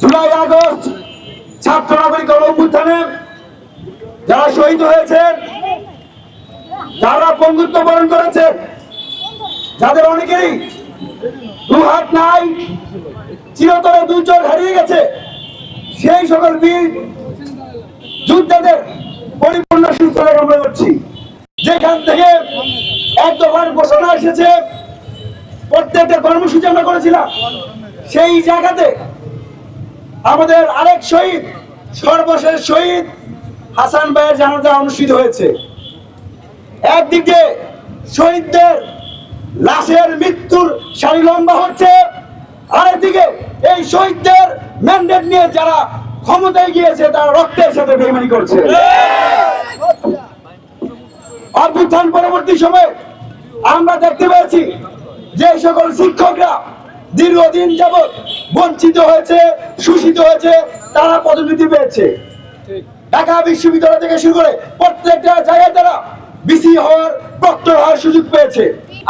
July, August ছাত্র নাগরিক অভ্যুত্থানে যারা শহীদ হয়েছেন, যারা বন্ধুত্ব বরণ করেছে, যাদের অনেকেই দু হাত নাই, চিরতরে চোখ হারিয়ে গেছে, সেই সকল বীর যোদ্ধাদের পরিপূর্ণ সুস্থতা কামনা করছি। যেখান থেকে এক দফার ঘোষণা এসেছে, প্রত্যেকটা কর্মসূচি আমরা করেছিলাম, সেই জায়গাতে আমাদের আরেক শহীদ, সর্বশেষ শহীদ হাসান ভাইয়ের জানাজা অনুষ্ঠিত হয়েছে। একদিকে শহীদদের লাশের মৃত্যুর সারি লম্বা হচ্ছে, আরেকদিকে এই শহীদদের ম্যান্ডেট নিয়ে যারা ক্ষমতায় গিয়েছে, তারা রক্তের সাথে বেমানি করছে। অভ্যুত্থান পরবর্তী সময়ে আমরা দেখতে পেয়েছি যে সকল শিক্ষকরা দীর্ঘদিন যাবৎ বঞ্চিত হয়েছে শোষিত হয়েছে তারা পদোন্নতি পেয়েছে। ঢাকা বিশ্ববিদ্যালয় থেকে শুরু করে প্রত্যেকটা জায়গায় তারা বিসি হওয়ার প্রক্টর হওয়ার সুযোগ পেয়েছে।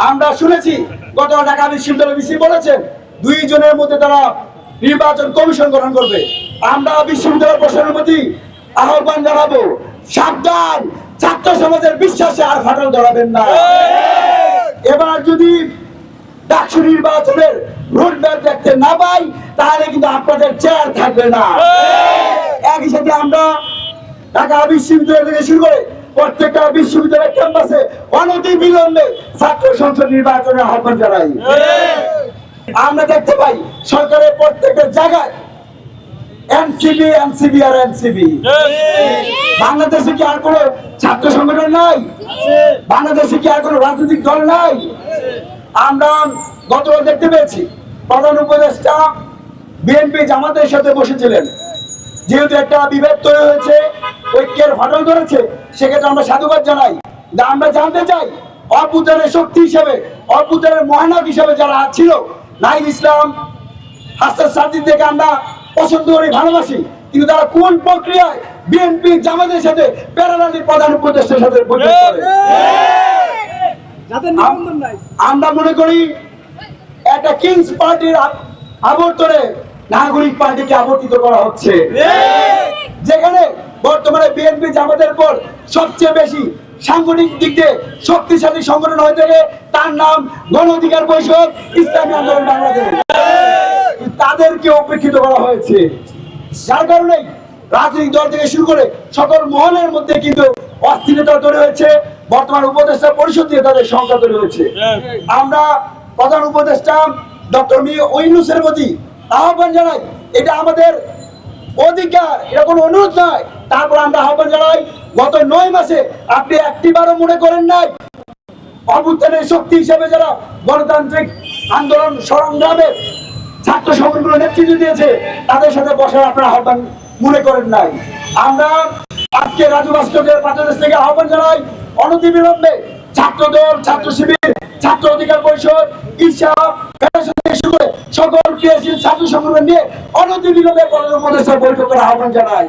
আমরা শুনেছি গত ঢাকা বিশ্ববিদ্যালয় বিসি বলেছেন দুই জনের মধ্যে তারা নির্বাচন কমিশন গঠন করবে। আমরা বিশ্ববিদ্যালয় প্রশাসনের প্রতি আহ্বান জানাব সাবধান ছাত্র সমাজের বিশ্বাসে আর ফাটল ধরাবেন না। এবার যদি ডাকসু নির্বাচনের রোড ম্যাপ দেখতে না পাই, তাহলে কিন্তু আপনাদের চেয়ার থাকবে না। একই সাথে আমরা ঢাকা বিশ্ববিদ্যালয় থেকে শুরু করে প্রত্যেকটা বিশ্ববিদ্যালয় ক্যাম্পাসে অনতি বিলম্বে ছাত্র সংসদ নির্বাচনের আহ্বান জানাই। আমরা দেখতে পাই সরকারের প্রত্যেকটা জায়গায় এনসিবি এনসিবি আর এনসিবি বাংলাদেশে কি আর কোনো ছাত্র সংগঠন নাই? বাংলাদেশে কি আর কোনো রাজনৈতিক দল নাই? আমরা গতকাল দেখতে পেয়েছি প্রধান উপদেষ্টা বিএনপি জামাতের সাথে বসেছিলেন। যেহেতু একটা বিভেদ তৈরি হয়েছে ঐক্যের ফাটল ধরেছে সেক্ষেত্রে আমরা সাধুবাদ জানাই। আমরা জানতে চাই অভ্যুত্থানের শক্তি হিসেবে অভ্যুত্থানের মহানায়ক হিসেবে যারা ছিল নাইম ইসলাম হাসান সাজিদ থেকে আমরা পছন্দ করি ভালোবাসি। কিন্তু তারা কোন প্রক্রিয়ায় বিএনপি জামাতের সাথে প্যারালালি প্রধান উপদেষ্টার সাথে বৈঠক করে? যাদের আমরা মনে করি একটা কিংস পার্টির আবর্তনে নাগরিক পার্টিকে আবর্তিত করা হচ্ছে। যেখানে বর্তমানে বিএনপি জামাতের পর সবচেয়ে বেশি সাংগঠনিক দিক দিয়ে শক্তিশালী সংগঠন হয়ে থাকে তার নাম গণ অধিকার পরিষদ ইসলামী আন্দোলন বাংলাদেশ। তাদেরকে উপেক্ষিত করা হয়েছে। যার কারণে রাজনৈতিক দল থেকে শুরু করে সকল মহলের মধ্যে কিন্তু অস্থিরতা তৈরি হয়েছে বর্তমান উপদেষ্টা পরিষদ দিয়ে তাদের সংখ্যা তৈরি হয়েছে। আমরা প্রধান উপদেষ্টা ডক্টর মি ওইনুসের প্রতি আহ্বান জানাই, এটা আমাদের অধিকার, এটা কোনো অনুরোধ নয়। তারপর আমরা আহ্বান জানাই, গত নয় মাসে আপনি একটিবারও মনে করেন নাই, অভ্যুত্থানের শক্তি হিসেবে যারা গণতান্ত্রিক আন্দোলন সংগ্রামে ছাত্র সংগঠনগুলো নেতৃত্ব দিয়েছে, তাদের সাথে বসার আপনারা আহ্বান মনে করেন নাই। আমরা আজকে রাজু ভাস্কর্যের বাংলাদেশ থেকে আহ্বান জানাই অনতি বিলম্বে ছাত্র শিবির, ছাত্র অধিকার পরিষদ সকল ক্রিয়াশীল ছাত্র সংগঠন নিয়ে অনতি বিলম্বে বৈঠক করার আহ্বান জানাই।